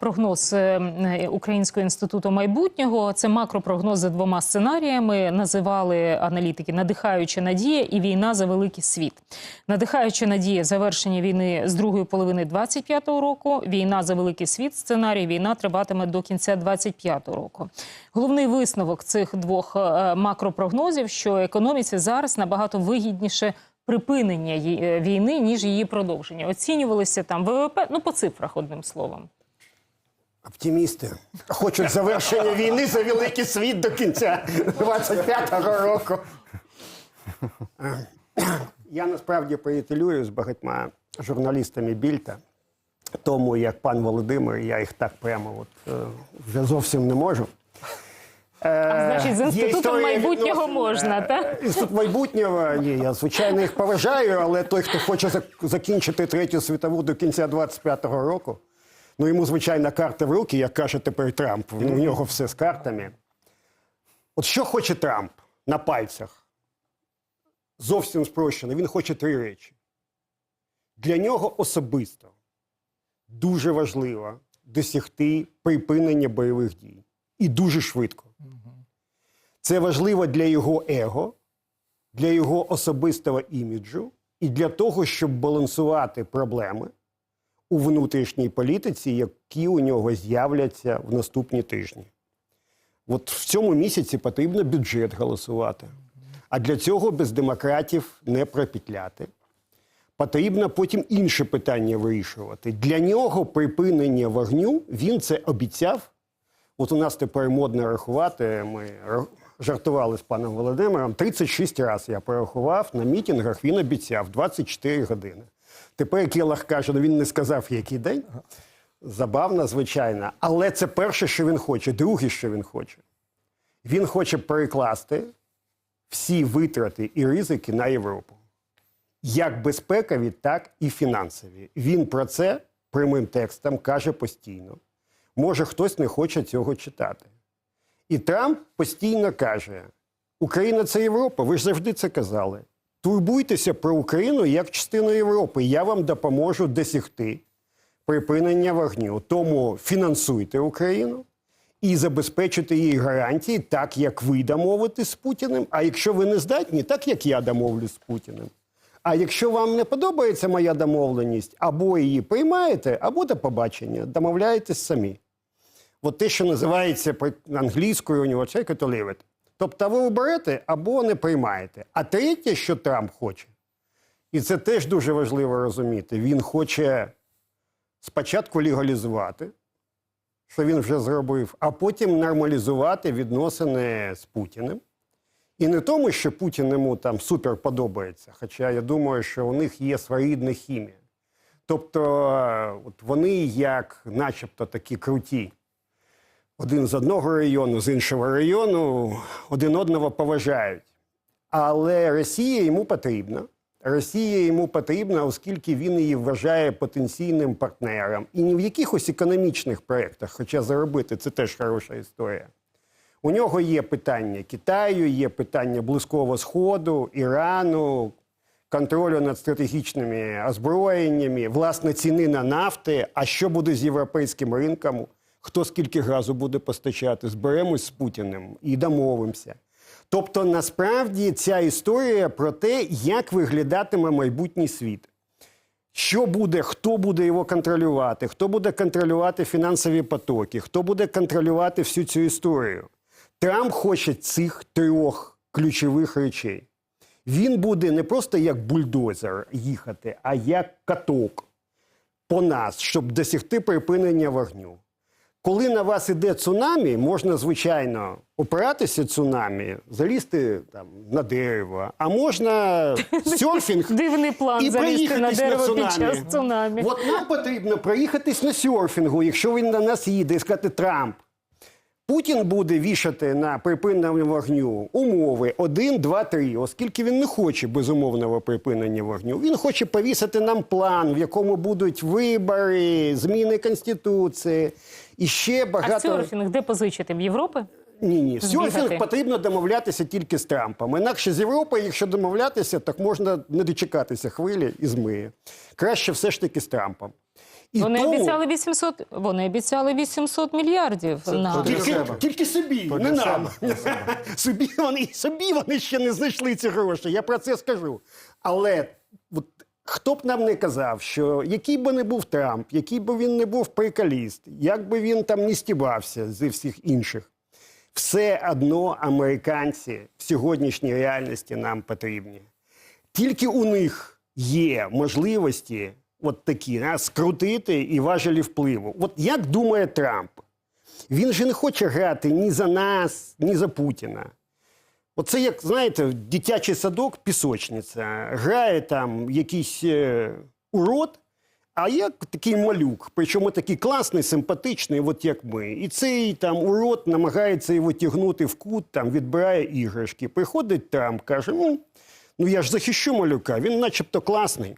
Прогноз е, Українського інституту майбутнього це макропрогноз за двома сценаріями. Називали аналітики надихаюча надія і війна за великий світ. Надихаюча надія завершення війни з другої половини 25-го року. Війна за великий світ. Сценарій війна триватиме до кінця 25-го року. Головний висновок цих двох е, макропрогнозів, що економіці зараз набагато вигідніше припинення е, війни ніж її продовження. Оцінювалися там ВВП, ну по цифрах одним словом. Оптимісти хочуть завершення війни за великий світ до кінця 25-го року. Я насправді приятелюю з багатьма журналістами Більта, тому як пан Володимир, я їх так прямо от, е, вже зовсім не можу. А значить, з інститутом майбутнього можна, е, так? Інститут майбутнього, ні, я звичайно їх поважаю, але той, хто хоче закінчити третю світову до кінця 25-го року, ну йому, звичайно, карта в руки, як каже тепер Трамп. У нього все з картами. От що хоче Трамп на пальцях? Зовсім спрощено. Він хоче три речі. Для нього особисто дуже важливо досягти припинення бойових дій. І дуже швидко. Це важливо для його его, для його особистого іміджу і для того, щоб балансувати проблеми у внутрішній політиці, які у нього з'являться в наступні тижні. От в цьому місяці потрібно бюджет голосувати. А для цього без демократів не пропетляти. Потрібно потім інше питання вирішувати. Для нього припинення вогню він це обіцяв От у нас тепер модно рахувати. Ми жартували з паном Володимиром. 36 разів я порахував на мітингах. Він обіцяв 24 години. Тепер Келах каже, ну він не сказав, який день. Забавно, звичайно. Але це перше, що він хоче. Друге, що він хоче. Він хоче перекласти всі витрати і ризики на Європу. Як безпекові, так і фінансові. Він про це прямим текстом каже постійно. Може, хтось не хоче цього читати. І Трамп постійно каже: Україна це Європа, ви ж завжди це казали. Турбуйтеся про Україну як частину Європи. Я вам допоможу досягти припинення вогню. Тому фінансуйте Україну і забезпечити їй гарантії, так як ви домовитесь з Путіним. А якщо ви не здатні, так як я домовлюсь з Путіним. А якщо вам не подобається моя домовленість, або її приймаєте, або до побачення, домовляєтесь самі. От те, що називається англійською у нього check leave. Тобто ви оберете або не приймаєте. А третє, що Трамп хоче, і це теж дуже важливо розуміти, він хоче спочатку легалізувати, що він вже зробив, а потім нормалізувати відносини з Путіним. І не тому, що Путін йому там супер подобається, хоча я думаю, що у них є своєрідна хімія. Тобто, от вони як начебто такі круті. Один з одного району, з іншого району, один одного поважають. Але Росія йому потрібна. Росія йому потрібна, оскільки він її вважає потенційним партнером. І не в якихось економічних проєктах, хоча заробити це теж хороша історія. У нього є питання Китаю, є питання Близького Сходу, Ірану, контролю над стратегічними озброєннями, власне, ціни на нафти. А що буде з європейським ринком? Хто скільки газу буде постачати? Зберемось з Путіним і домовимося. Тобто, насправді ця історія про те, як виглядатиме майбутній світ. Що буде, хто буде його контролювати, хто буде контролювати фінансові потоки, хто буде контролювати всю цю історію. Трамп хоче цих трьох ключових речей. Він буде не просто як бульдозер їхати, а як каток по нас, щоб досягти припинення вогню. Коли на вас іде цунамі, можна, звичайно, опиратися цунамі, залізти там, на дерево, а можна серфінг Дивний план і залізти на дерево під цунамі. час цунамі. От нам потрібно проїхатись на серфінгу, якщо він на нас їде, і сказати Трамп. Путін буде вішати на припинення вогню умови 1, 2, 3, оскільки він не хоче безумовного припинення вогню. Він хоче повісити нам план, в якому будуть вибори, зміни конституції і ще А багато. серфінг де позичити? В Європи? Ні, ні, Збігати. серфінг потрібно домовлятися тільки з Трампом. Інакше з Європою, якщо домовлятися, так можна не дочекатися хвилі і змиє. Краще все ж таки з Трампом. І Вони тому обіцяли 800, вони обіцяли 800 мільярдів на тільки, тільки собі, То не нам. собі, вони, собі вони ще не знайшли ці гроші. Я про це скажу. Але хто б нам не казав, що який би не був Трамп, який би він не був приколіст, як би він там не стібався зі всіх інших, все одно американці в сьогоднішній реальності нам потрібні. Тільки у них є можливості от такі а, скрутити і важелі впливу. От як думає Трамп? Він же не хоче грати ні за нас, ні за Путіна. Оце, як знаєте, дитячий садок, пісочниця. Грає там якийсь е, урод, а як такий малюк, причому такий класний, симпатичний, от як ми. І цей там урод намагається його тягнути в кут, там відбирає іграшки. Приходить там, каже: ну, ну я ж захищу малюка, він начебто класний.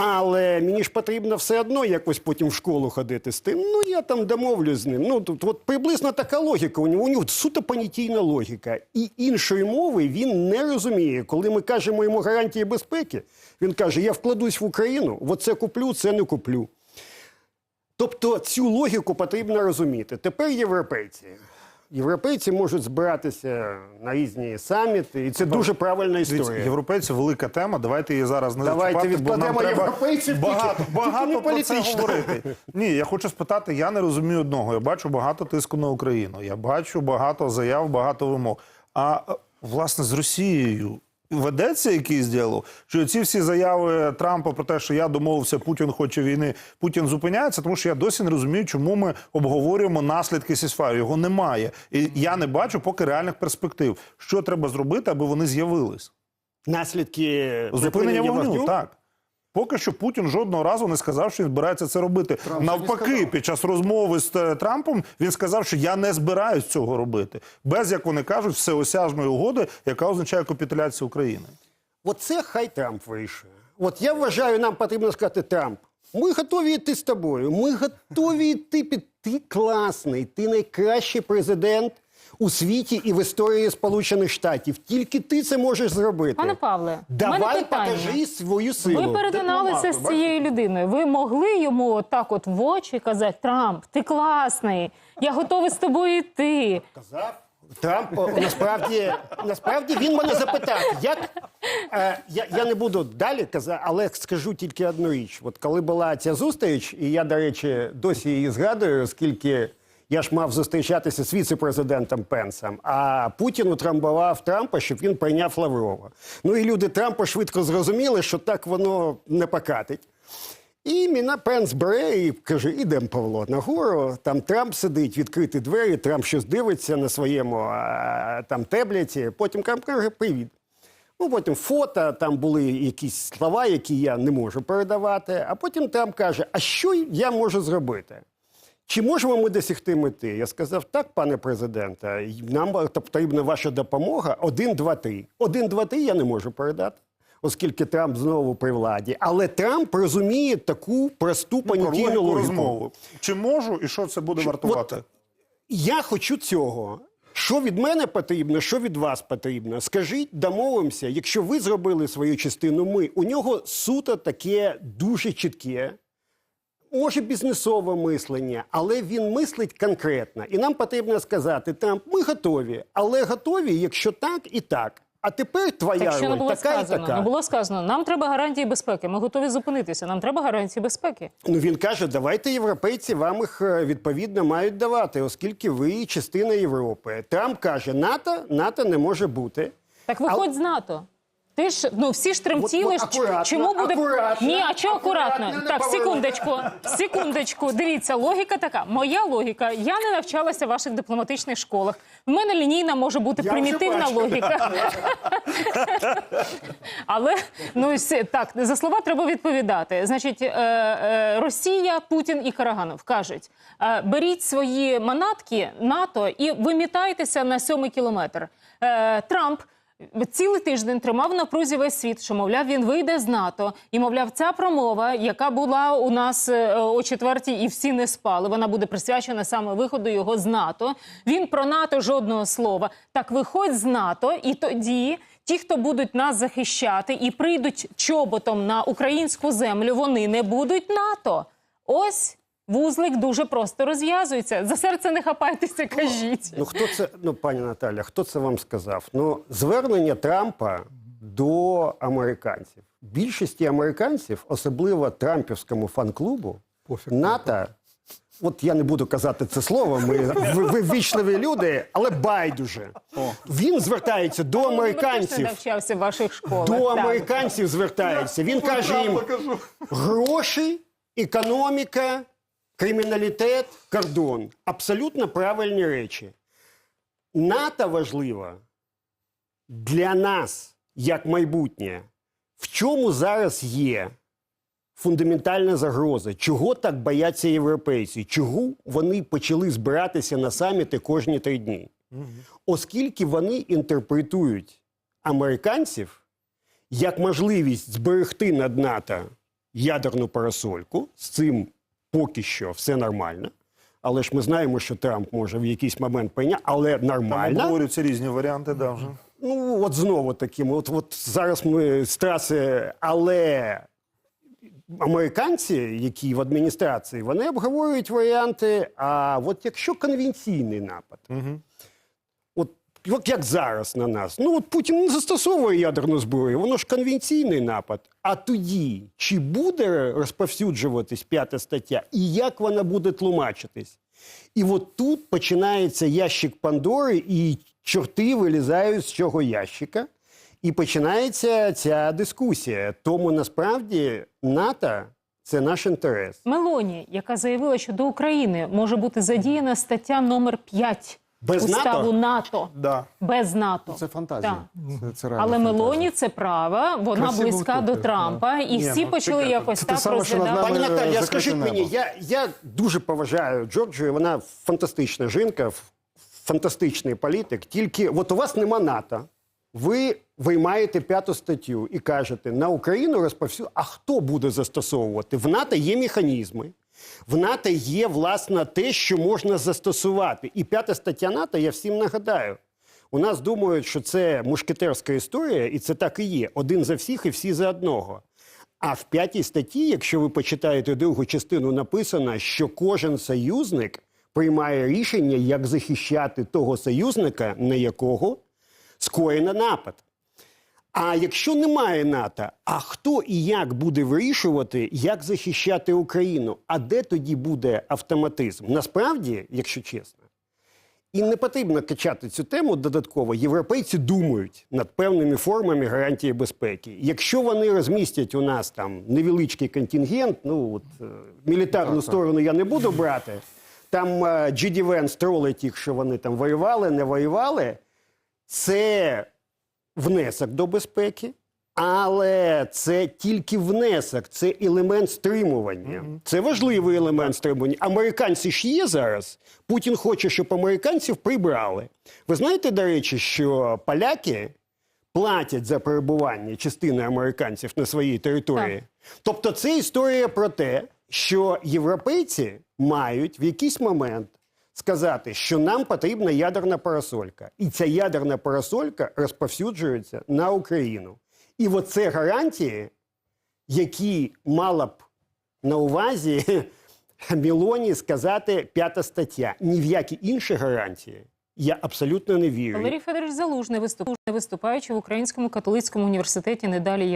Але мені ж потрібно все одно якось потім в школу ходити з тим. Ну я там домовлюсь з ним. Ну тут от приблизно така логіка. У нього у нього суто понятійна логіка. І іншої мови він не розуміє. Коли ми кажемо йому гарантії безпеки, він каже: Я вкладусь в Україну, оце куплю, це не куплю. Тобто цю логіку потрібно розуміти. Тепер європейці. Європейці можуть збиратися на різні саміти, і це дуже правильна Дивіться, історія. європейці велика тема. Давайте її зараз не Давайте бо нам треба багато, багато про це говорити. Ні, я хочу спитати. Я не розумію одного. Я бачу багато тиску на Україну. Я бачу багато заяв, багато вимог. А власне з Росією. Ведеться якийсь діалог? Що ці всі заяви Трампа про те, що я домовився, Путін хоче війни, Путін зупиняється, тому що я досі не розумію, чому ми обговорюємо наслідки Сісфаю. Його немає. І я не бачу поки реальних перспектив. Що треба зробити, аби вони з'явились? Наслідки Зупинення вогню, так. Поки що Путін жодного разу не сказав, що він збирається це робити. Трамп Навпаки, під час розмови з е, Трампом він сказав, що я не збираюсь цього робити. Без, як вони кажуть, всеосяжної угоди, яка означає капітуляцію України. Оце хай Трамп вирішує. От я вважаю, нам потрібно сказати Трамп. Ми готові йти з тобою. Ми готові йти під ти класний, ти найкращий президент у світі і в історії Сполучених Штатів. Тільки ти це можеш зробити. Пане Павле, мене Давай питання. покажи свою силу. Ви перетиналися з цією людиною. Ви могли йому так от в очі казати: Трамп, ти класний, я готовий з тобою йти. Казав. Трамп о, насправді, насправді він мене запитав, як е, я, я не буду далі казати, але скажу тільки одну річ. От коли була ця зустріч, і я, до речі, досі її згадую, оскільки я ж мав зустрічатися з віце-президентом Пенсом, а Путін утрамбував Трампа, щоб він прийняв Лаврова. Ну і люди Трампа швидко зрозуміли, що так воно не покатить. І Міна Пенс бере і каже: ідемо, Павло, нагору. Там Трамп сидить, відкриті двері, Трамп щось дивиться на своєму а, там таблеті. Потім Трамп каже, привіт. Ну, потім фото, там були якісь слова, які я не можу передавати. А потім Трамп каже: А що я можу зробити? Чи можемо ми досягти мети? Я сказав, так, пане президенте, нам потрібна ваша допомога. Один, два, три. Один, два, три я не можу передати, оскільки Трамп знову при владі. Але Трамп розуміє таку просту Про понятійну логіку. розмову. Чи можу і що це буде вартувати? Я хочу цього. Що від мене потрібно, що від вас потрібно? Скажіть, домовимося, якщо ви зробили свою частину, ми. У нього суто таке дуже чітке, може бізнесове мислення, але він мислить конкретно. І нам потрібно сказати: Трамп, ми готові, але готові, якщо так і так. А тепер твоя Так що не роль було така і така. Не було сказано. Нам треба гарантії безпеки. Ми готові зупинитися. Нам треба гарантії безпеки. Ну він каже, давайте європейці вам їх е, відповідно мають давати, оскільки ви частина Європи. Трамп каже, НАТО, НАТО не може бути. Так виходь з НАТО. Ти ж ну всі ж тремтіли. От- акуратно, чому буде акуратно, ні? А чого акуратно? акуратно, так, секундочку, секундочку. Дивіться, логіка така. Моя логіка. Я не навчалася в ваших дипломатичних школах. В мене лінійна може бути Я примітивна логіка. Але ну так за слова треба відповідати. Значить, е, е, Росія, Путін і Караганов кажуть: е, беріть свої манатки НАТО і вимітайтеся на сьомий кілометр. Трамп. Цілий тиждень тримав на прузі весь світ, що мовляв, він вийде з НАТО, і мовляв, ця промова, яка була у нас е, о четвертій, і всі не спали. Вона буде присвячена саме виходу його з НАТО. Він про НАТО жодного слова. Так виходь з НАТО, і тоді ті, хто будуть нас захищати і прийдуть чоботом на українську землю, вони не будуть НАТО. ось вузлик дуже просто розв'язується. За серце не хапайтеся, кажіть. Ну хто це, ну пані Наталя, хто це вам сказав? Ну, звернення Трампа до американців. Більшості американців, особливо Трампівському фан-клубу, НАТО. От я не буду казати це слово, ми ви, ви ввічливі люди, але байдуже. Він звертається до Він американців. навчався в ваших школах. До так. американців звертається. Він каже їм: гроші, економіка, криміналітет, кордон. Абсолютно правильні речі. НАТО важлива для нас як майбутнє. В чому зараз є фундаментальна загроза? Чого так бояться європейці? Чого вони почали збиратися на саміти кожні три дні? Оскільки вони інтерпретують американців як можливість зберегти над НАТО ядерну парасольку. З цим поки що все нормально. Але ж ми знаємо, що Трамп може в якийсь момент прийняти, але Там нормально. обговорюються різні варіанти, да, вже. Ну, от знову таким, от, от зараз ми з траси, але американці, які в адміністрації, вони обговорюють варіанти. А от якщо конвенційний напад, от, от як зараз на нас, ну от Путін не застосовує ядерну зброю, воно ж конвенційний напад. А тоді чи буде розповсюджуватись п'ята стаття, і як вона буде тлумачитись? І от тут починається ящик Пандори, і чорти вилізають з цього ящика, і починається ця дискусія. Тому насправді НАТО це наш інтерес. Мелоні, яка заявила, що до України може бути задіяна стаття номер 5 Без уставу НАТО? НАТО. Да. Без НАТО. Це фантазія. Так. Це, це Але фантазія. Мелоні це права, вона Красиво близька втупив, до Трампа, і Ні, всі ну, почали чекайте. якось те так розглядати. Пані закрите скажіть небо. мені, я, я дуже поважаю Джорджію, вона фантастична жінка, фантастичний політик. Тільки от у вас нема НАТО. Ви виймаєте п'яту статтю і кажете, на Україну розповсюд... А хто буде застосовувати? В НАТО є механізми. В НАТО є, власне, те, що можна застосувати. І п'ята стаття НАТО, я всім нагадаю. У нас думають, що це мушкетерська історія, і це так і є. Один за всіх і всі за одного. А в п'ятій статті, якщо ви почитаєте другу частину, написано, що кожен союзник приймає рішення, як захищати того союзника, на якого скоєно напад. А якщо немає НАТО, а хто і як буде вирішувати, як захищати Україну? А де тоді буде автоматизм? Насправді, якщо чесно, і не потрібно качати цю тему додатково. Європейці думають над певними формами гарантії безпеки. Якщо вони розмістять у нас там невеличкий контингент, ну от е, мілітарну сторону я не буду брати. Там е, тролить їх, що вони там воювали, не воювали. Це внесок до безпеки, але це тільки внесок, це елемент стримування. Це важливий елемент стримування. Американці ж є зараз. Путін хоче, щоб американців прибрали. Ви знаєте, до речі, що поляки платять за перебування частини американців на своїй території. Тобто, це історія про те, що європейці мають в якийсь момент сказати, що нам потрібна ядерна парасолька. І ця ядерна парасолька розповсюджується на Україну. І оце гарантії, які мала б на увазі Мілоні сказати п'ята стаття. Ні в які інші гарантії я абсолютно не вірю. Валерій Федорович Залужний виступ- виступаючи в Українському католицькому університеті недалі